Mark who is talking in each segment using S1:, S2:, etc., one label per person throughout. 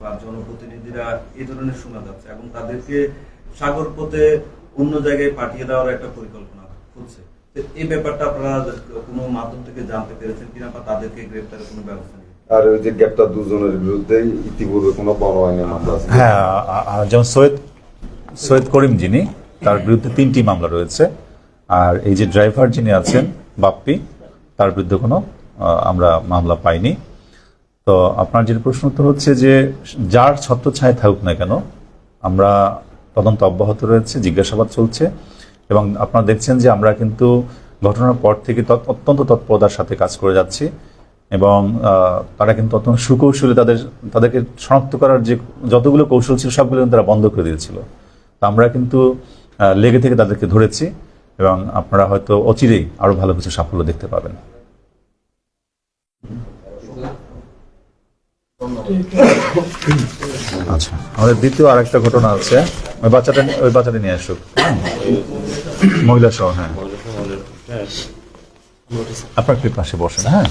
S1: বা জনপ্রতিনিধিরা এই ধরনের শোনা যাচ্ছে এবং তাদেরকে সাগর পথে অন্য জায়গায় পাঠিয়ে দেওয়ার একটা পরিকল্পনা হচ্ছে এই ব্যাপারটা আপনারা কোনো মাধ্যম থেকে জানতে পেরেছেন কিনা বা তাদেরকে গ্রেপ্তারের কোনো ব্যবস্থা
S2: আর ওই যে গ্রেপ্তার দুজনের বিরুদ্ধে ইতিপূর্বে কোনো বড় আইনে মামলা আছে?
S3: হ্যাঁ যেমন সৈয়দ সৈয়দ করিম যিনি তার বিরুদ্ধে তিনটি মামলা রয়েছে। আর এই যে ড্রাইভার যিনি আছেন বাপ্পি তার বিরুদ্ধে কোনো আহ, আমরা মামলা পাইনি। তো আপনার যে প্রশ্ন উত্তর হচ্ছে যে যার ছত্রছায় থাকুক না কেন, আমরা তদন্ত অব্যাহত রয়েছে, জিজ্ঞাসাবাদ চলছে এবং আপনারা দেখছেন যে আমরা কিন্তু ঘটনার পর থেকে অত্যন্ত তৎপরতার সাথে কাজ করে যাচ্ছি এবং তারা কিন্তু অত্যন্ত সুকৌশলে তাদের, তাদেরকে শনাক্ত করার যে যতগুলো কৌশল ছিল সবগুলো কিন্তু তারা বন্ধ করে দিয়েছিল। তো আমরা কিন্তু লেগে থেকে তাদেরকে ধরেছি এবং আপনারা হয়তো অচিরেই আরও ভালো কিছু সাফল্য দেখতে পাবেন। আচ্ছা আমাদের দ্বিতীয় আরেকটা ঘটনা আছে। ওই বাচ্চাটা ওই বাচ্চাটা নিয়ে আসুক? মহিলা সহ হ্যাঁ। আপনার একটু পাশে বসেন হ্যাঁ।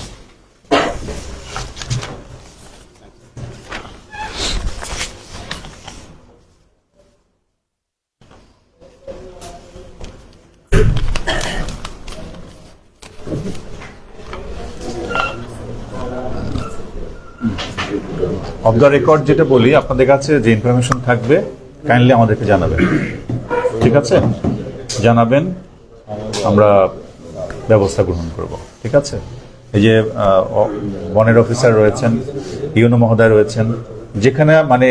S3: অফ দ্য রেকর্ড যেটা বলি, আপনাদের কাছে যে ইনফরমেশন থাকবে কাইন্ডলি আমাদেরকে জানাবেন। ঠিক আছে? জানাবেন, আমরা ব্যবস্থা গ্রহণ করব। ঠিক আছে? এই যে বনের অফিসার রয়েছেন, ইউনো মহোদয় রয়েছেন, যেখানে মানে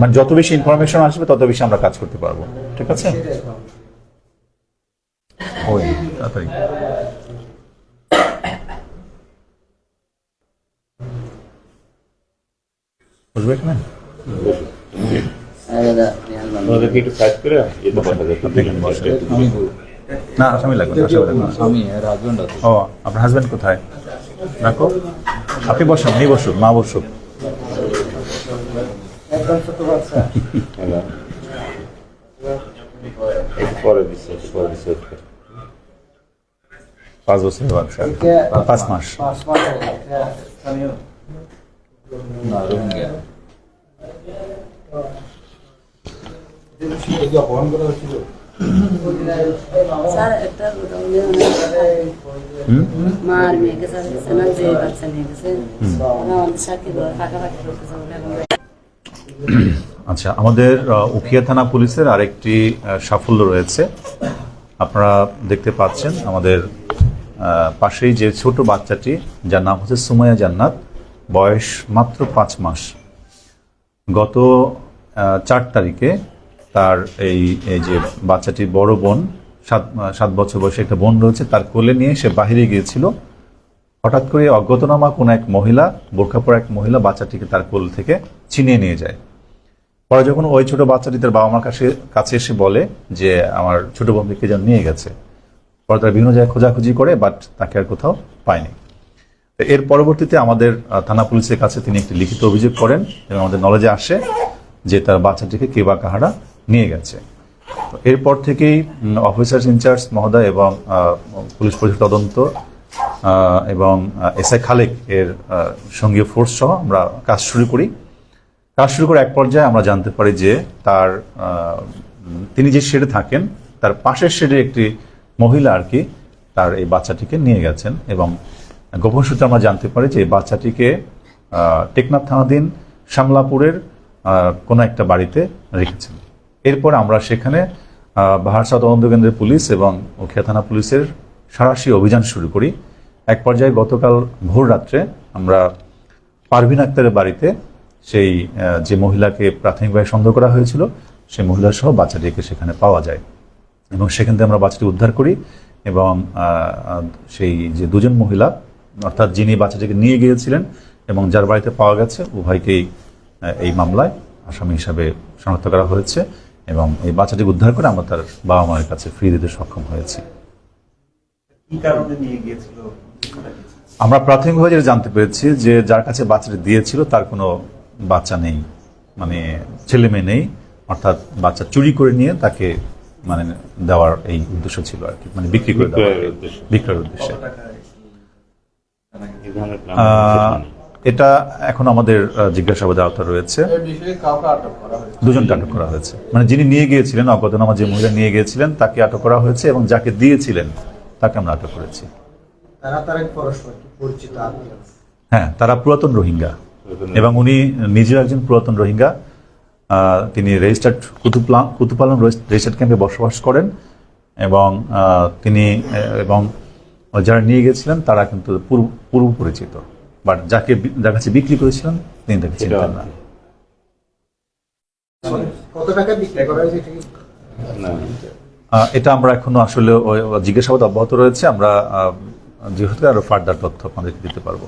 S3: মানে যত বেশি ইনফরমেশন আসবে, তত বেশি আমরা কাজ করতে পারব। ঠিক আছে? ওই, তাড়াতাড়ি। বুঝবে এখানে
S4: ওদেরকে একটু সাইড করে এটা বসা
S3: আপনি না আসামি লাগবে না, আসামি লাগবে
S5: আমি রাজবন্ড আছে।
S3: ও আপনার হাজবেন্ড কোথায়? রাখো। আপনি বসুন নি বসুন মা
S4: দিচ্ছে
S3: পাঁচ বছরের বাচ্চা পাঁচ মাস।
S5: না রোহিঙ্গা।
S6: স্যার একটা উদাহরণ মা আর মেয়েকে স্যার গেছে না যে বাচ্চা নিয়ে গেছে। আমাদের সাক্ষী ফাঁকাফাঁকি করতেছে
S3: আচ্ছা আমাদের উখিয়া থানা পুলিশের আরেকটি সাফল্য রয়েছে। আপনারা দেখতে পাচ্ছেন আমাদের পাশেই যে ছোট বাচ্চাটি যার নাম হচ্ছে সুমাইয়া জান্নাত বয়স মাত্র পাঁচ মাস। গত চার তারিখে তার এই এই যে বাচ্চাটি বড় বোন, সাত সাত বছর বয়সে একটা বোন রয়েছে, তার কোলে নিয়ে সে বাহিরে গিয়েছিল। হঠাৎ করে অজ্ঞাতনামা কোনো এক মহিলা, বোরখা পরা এক মহিলা বাচ্চাটিকে তার কোল থেকে ছিনিয়ে নিয়ে যায়। পরে যখন ওই ছোট বাচ্চাটি তার বাবা মার কাছে কাছে এসে বলে যে, আমার ছোট বোনকে যেন নিয়ে গেছে? পরে তারা বিভিন্ন জায়গায় খোঁজাখুঁজি করে, বাট তাকে আর কোথাও পায়নি। এর পরবর্তীতে আমাদের থানা পুলিশের কাছে তিনি একটি লিখিত অভিযোগ করেন এবং আমাদের নলেজে আসে যে তার বাচ্চাটিকে কে বা কাহারা নিয়ে গেছে। এরপর থেকেই অফিসার ইনচার্জ মহোদয় এবং পুলিশ পরিষদ তদন্ত এবং এসআই খালেক এর সঙ্গীয় ফোর্স সহ আমরা কাজ শুরু করি। কাজ শুরু করে এক পর্যায়ে আমরা জানতে পারি যে তার তিনি যে শেডে থাকেন তার পাশের শেডে একটি মহিলা আর কি তার এই বাচ্চাটিকে নিয়ে গেছেন এবং গোপন সূত্রে আমরা জানতে পারি যে এই বাচ্চাটিকে টেকনাথ থানাধীন শামলাপুরের আহ, কোনো একটা বাড়িতে রেখেছেন। এরপর আমরা সেখানে বাহারসা তদন্ত কেন্দ্রের পুলিশ এবং উখিয়া থানা পুলিশের সারাশি অভিযান শুরু করি। এক পর্যায়ে গতকাল ভোর রাত্রে আমরা পারভিন আক্তারের বাড়িতে সেই যে মহিলাকে প্রাথমিকভাবে সন্দেহ করা হয়েছিল, সেই মহিলা সহ বাচ্চাটিকে সেখানে পাওয়া যায় এবং সেখান থেকে আমরা বাচ্চাটি উদ্ধার করি এবং সেই যে দুজন মহিলা, অর্থাৎ যিনি বাচ্চাটিকে নিয়ে গিয়েছিলেন এবং যার বাড়িতে পাওয়া গেছে, উভয়কেই এই মামলায় আসামি হিসাবে শনাক্ত করা হয়েছে। এবং এই বাচ্চাটিকে উদ্ধার করে আমরা তার বাবা মায়ের কাছে ফ্রি দিতে সক্ষম হয়েছি।
S1: কি কারণে নিয়ে গিয়েছিল?
S3: আমরা প্রাথমিকভাবে যেটা জানতে পেরেছি যে যার কাছে বাচ্চাটি দিয়েছিল তার কোনো বাচ্চা নেই। মানে ছেলে মেয়ে নেই। অর্থাৎ বাচ্চা চুরি করে নিয়ে তাকে মানে দেওয়ার এই উদ্দেশ্য ছিল আর কি। মানে বিক্রি করে দেওয়ার
S4: বিক্রয়ের উদ্দেশ্যে।
S3: এটা এখন আমাদের জিজ্ঞাসাবাদের আওতা রয়েছে।
S7: এই বিষয়ে কাউকে আটক করা হয়েছে।
S3: দুজনকে আটক করা হয়েছে। মানে যিনি নিয়ে গিয়েছিলেন অজ্ঞাতনামা যে মহিলা নিয়ে গিয়েছিলেন তাকে আটক করা হয়েছে এবং যাকে দিয়েছিলেন তাকে আমরা আটক করেছি। হ্যাঁ তারা পুরাতন রোহিঙ্গা। এবং উনি নিজের একজন পুরাতন রোহিঙ্গা। তিনি রেজিস্টার্ড কুতুপালন রেজিস্টার্ড ক্যাম্পে বসবাস করেন এবং তিনি এবং যারা নিয়ে গেছিলেন তারা কিন্তু পূর্ব পূর্ব পরিচিত। বাট যাকে যার কাছে বিক্রি করেছিলাম তিনি তাকে চিনতেন না।
S7: কত টাকা বিক্রি করা হয়েছে এটা
S3: আহ, এটা আমরা এখনও আসলে ওই- জিজ্ঞাসাবাদ অব্যাহত রয়েছে। আমরা আহ, যেহেতু আরও ফার্দার তথ্য আপনাদেরকে দিতে পারব।